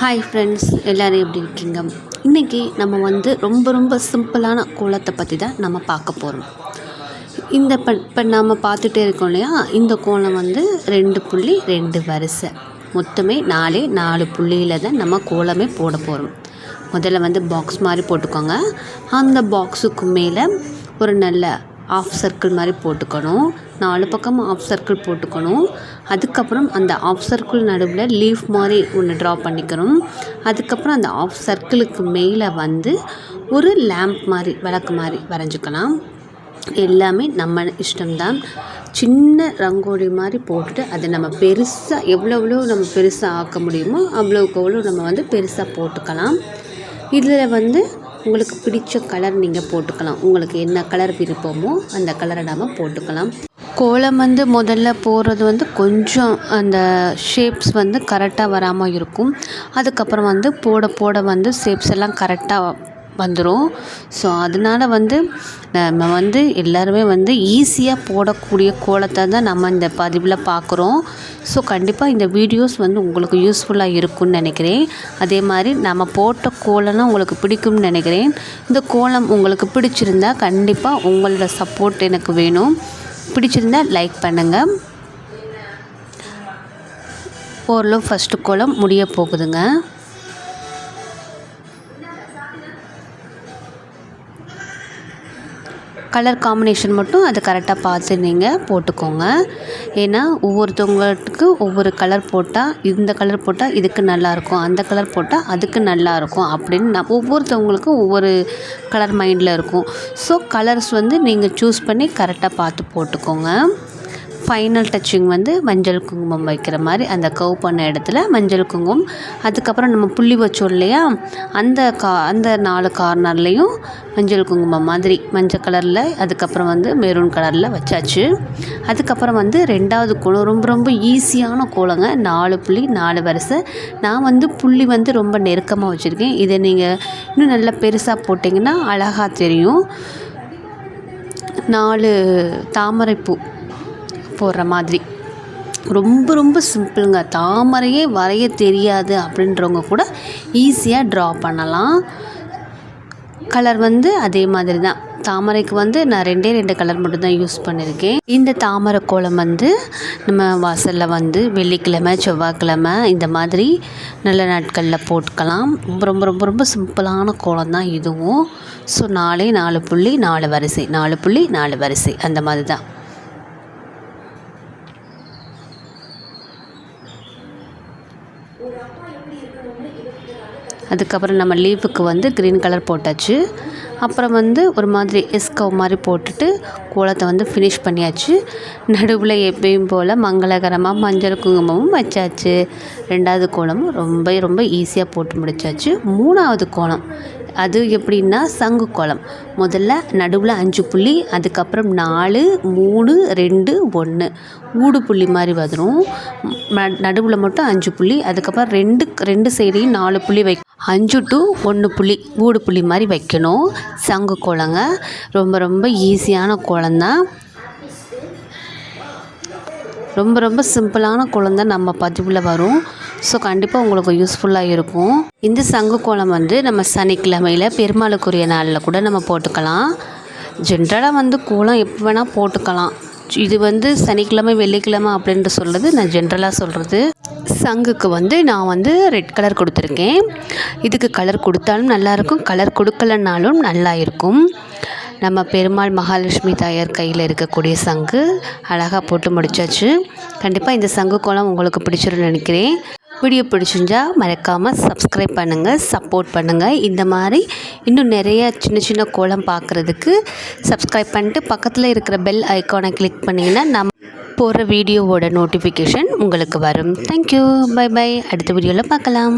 Hi friends எல்லோரும் எப்படி இருக்கீங்க? இன்றைக்கி நம்ம வந்து ரொம்ப ரொம்ப சிம்பிளான கோலத்தை பற்றி தான் நம்ம பார்க்க போகிறோம் இந்த இப்போ இப்போ நம்ம பார்த்துட்டே இருக்கோம் இல்லையா? இந்த கோலம் வந்து ரெண்டு புள்ளி ரெண்டு வரிசை. மொத்தமே நாலே நாலு புள்ளியில் தான் நம்ம கோலமே போட போகிறோம் முதல்ல வந்து பாக்ஸ் மாதிரி போட்டுக்கோங்க. அந்த பாக்ஸுக்கு மேலே ஒரு நல்ல ஆஃப் சர்க்கிள் மாதிரி போட்டுக்கணும். நாலு பக்கமும் ஆஃப் சர்க்கிள் போட்டுக்கணும். அதுக்கப்புறம் அந்த ஆஃப் சர்க்கிள் நடுவில் லீஃப் மாதிரி ஒன்று ட்ரா பண்ணிக்கணும். அதுக்கப்புறம் அந்த ஆஃப் சர்க்கிளுக்கு மேலே வந்து ஒரு லேம்ப் மாதிரி விளக்கு மாதிரி வரைஞ்சிக்கலாம். எல்லாமே நம்ம இஷ்டம்தான். சின்ன ரங்கோலி மாதிரி போட்டுட்டு அதை நம்ம பெருசாக எவ்வளோ எவ்வளோ நம்ம பெருசாக ஆக்க முடியுமோ அவ்வளோக்கு அவ்வளோ நம்ம வந்து பெருசாக போட்டுக்கலாம். இதில் வந்து உங்களுக்கு பிடிச்ச கலர் நீங்கள் போட்டுக்கலாம். உங்களுக்கு என்ன கலர் விருப்பமோ அந்த கலரை நாம் போட்டுக்கலாம். கோலம் வந்து முதல்ல போடுறது வந்து கொஞ்சம் அந்த ஷேப்ஸ் வந்து கரெக்டாக வராமல் இருக்கும். அதுக்கப்புறம் வந்து போட போட வந்து ஷேப்ஸ் எல்லாம் கரெக்டாக வந்துடும் ஸோ அதனால வந்து நம்ம வந்து எல்லோருமே வந்து ஈஸியாக போடக்கூடிய கோலத்தை தான் நம்ம இந்த பதிவில் பார்க்குறோம் ஸோ கண்டிப்பாக இந்த வீடியோஸ் வந்து உங்களுக்கு யூஸ்ஃபுல்லாக இருக்கும்னு நினைக்கிறேன். அதே மாதிரி நம்ம போட்ட கோலம்னா உங்களுக்கு பிடிக்கும்னு நினைக்கிறேன். இந்த கோலம் உங்களுக்கு பிடிச்சிருந்தா கண்டிப்பாக உங்களோட சப்போர்ட் எனக்கு வேணும். பிடிச்சிருந்தா லைக் பண்ணுங்கள் ஓரளவு ஃபஸ்ட்டு கோலம் முடிய போகுதுங்க. கலர் காம்பினேஷன் மட்டும் அதை கரெக்டாக பார்த்து நீங்கள் போட்டுக்கோங்க. ஏன்னா ஒவ்வொருத்தவங்களுக்கு ஒவ்வொரு கலர் போட்டால் இந்த கலர் போட்டால் இதுக்கு நல்லாயிருக்கும் அந்த கலர் போட்டால் அதுக்கு நல்லாயிருக்கும் அப்படின்னு நான் ஒவ்வொருத்தவங்களுக்கும் ஒவ்வொரு கலர் மைண்டில் இருக்கும். ஸோ கலர்ஸ் வந்து நீங்கள் சூஸ் பண்ணி கரெக்டாக பார்த்து போட்டுக்கோங்க. ஃபைனல் டச்சிங் வந்து மஞ்சள் குங்குமம் வைக்கிற மாதிரி அந்த கவ் பண்ண இடத்துல மஞ்சள் குங்குமம். அதுக்கப்புறம் நம்ம புள்ளி வச்சோம் இல்லையா? அந்த கா அந்த நாலு கார்னர்லேயும் மஞ்சள் குங்குமம் மாதிரி மஞ்சள் கலரில் அதுக்கப்புறம் வந்து மெரூன் கலரில் வச்சாச்சு. அதுக்கப்புறம் வந்து ரெண்டாவது கோலம் ரொம்ப ரொம்ப ஈஸியான கோலங்க. நாலு புள்ளி நாலு வரிசை. நான் வந்து புள்ளி வந்து ரொம்ப நெருக்கமாக வச்சுருக்கேன். இதை நீங்கள் இன்னும் நல்லா பெருசாக போட்டிங்கன்னா அழகாக தெரியும். நாலு தாமரைப்பூ. போடுற மாதிரி. ரொம்ப ரொம்ப சிம்பிளுங்க. தாமரையே வரைய தெரியாது அப்படின்றவங்க கூட ஈஸியாக ட்ரா பண்ணலாம். கலர் வந்து அதே மாதிரி தான். தாமரைக்கு வந்து நான் ரெண்டே ரெண்டு கலர் மட்டும் தான் யூஸ் பண்ணியிருக்கேன் இந்த தாமரை கோலம் வந்து நம்ம வாசலில் வந்து வெள்ளிக்கிழமை செவ்வாய்க்கிழமை இந்த மாதிரி நல்ல நாட்களில் போட்டுக்கலாம். ரொம்ப ரொம்ப ரொம்ப ரொம்ப சிம்பிளான கோலம் தான் இதுவும். ஸோ நாலே நாலு புள்ளி நாலு வரிசை. நாலு புள்ளி நாலு வரிசை. அந்த மாதிரி தான். அதுக்கப்புறம் நம்ம லீஃபுக்கு வந்து க்ரீன் கலர் போட்டாச்சு. அப்புறம் வந்து ஒரு மாதிரி எஸ்கவ் மாதிரி போட்டுட்டு கோலத்தை வந்து ஃபினிஷ் பண்ணியாச்சு. நடுவில் எப்பயும் போல் மங்களகரமாக மஞ்சள் குங்குமமும் வச்சாச்சு. ரெண்டாவது கோலமும் ரொம்ப ரொம்ப ஈஸியாக போட்டு முடிச்சாச்சு. மூணாவது கோலம் அது எப்படின்னா சங்கு கோலம். முதல்ல நடுவில் அஞ்சு புள்ளி அதுக்கப்புறம் நாலு மூணு ரெண்டு ஒன்று ஊடு புள்ளி மாதிரி வரும் நடுவில் மட்டும் அஞ்சு புள்ளி அதுக்கப்புறம் ரெண்டு ரெண்டு சைடையும் நாலு புள்ளி வை அஞ்சு டு ஒன்று புள்ளி ஊடு புள்ளி மாதிரி வைக்கணும். சங்கு கோலங்க. ரொம்ப ரொம்ப ஈஸியான குளந்தான் ரொம்ப ரொம்ப சிம்பிளான கோலம் தான் நம்ம பதிவில் வரும். ஸோ கண்டிப்பாக உங்களுக்கு யூஸ்ஃபுல்லாக இருக்கும். இந்த சங்கு கோலம் வந்து நம்ம சனிக்கிழமையில் பெருமாளுக்குரிய நாளில் கூட நம்ம போட்டுக்கலாம். ஜென்ரலாக வந்து கோலம் எப்போ வேணால் போட்டுக்கலாம். இது வந்து சனிக்கிழமை வெள்ளிக்கிழமை அப்படின்ட்டு சொல்கிறது நான் ஜென்ரலாக சொல்கிறது சங்குக்கு வந்து நான் வந்து ரெட் கலர் கொடுத்துருக்கேன். இதுக்கு கலர் கொடுத்தாலும் நல்லாயிருக்கும் கலர் கொடுக்கலனாலும் நல்லா இருக்கும். நம்ம பெருமாள் மகாலட்சுமி தாயார் கையில் இருக்கக்கூடிய சங்கு அழகாக போட்டு முடிச்சாச்சு. கண்டிப்பாக இந்த சங்கு கோலம் உங்களுக்கு பிடிச்சிருன்னு நினைக்கிறேன். வீடியோ பிடிச்சிருந்தா மறக்காமல் சப்ஸ்கிரைப் பண்ணுங்கள் சப்போர்ட் பண்ணுங்கள் இந்த மாதிரி இன்னும் நிறைய சின்ன சின்ன கோலம் பார்க்குறதுக்கு சப்ஸ்கிரைப் பண்ணிட்டு பக்கத்தில் இருக்கிற பெல் ஐக்கானை கிளிக் பண்ணிங்கன்னா நம்ம போகிற வீடியோவோட நோட்டிஃபிகேஷன் உங்களுக்கு வரும். தேங்க்யூ பை பை அடுத்த வீடியோவில் பார்க்கலாம்.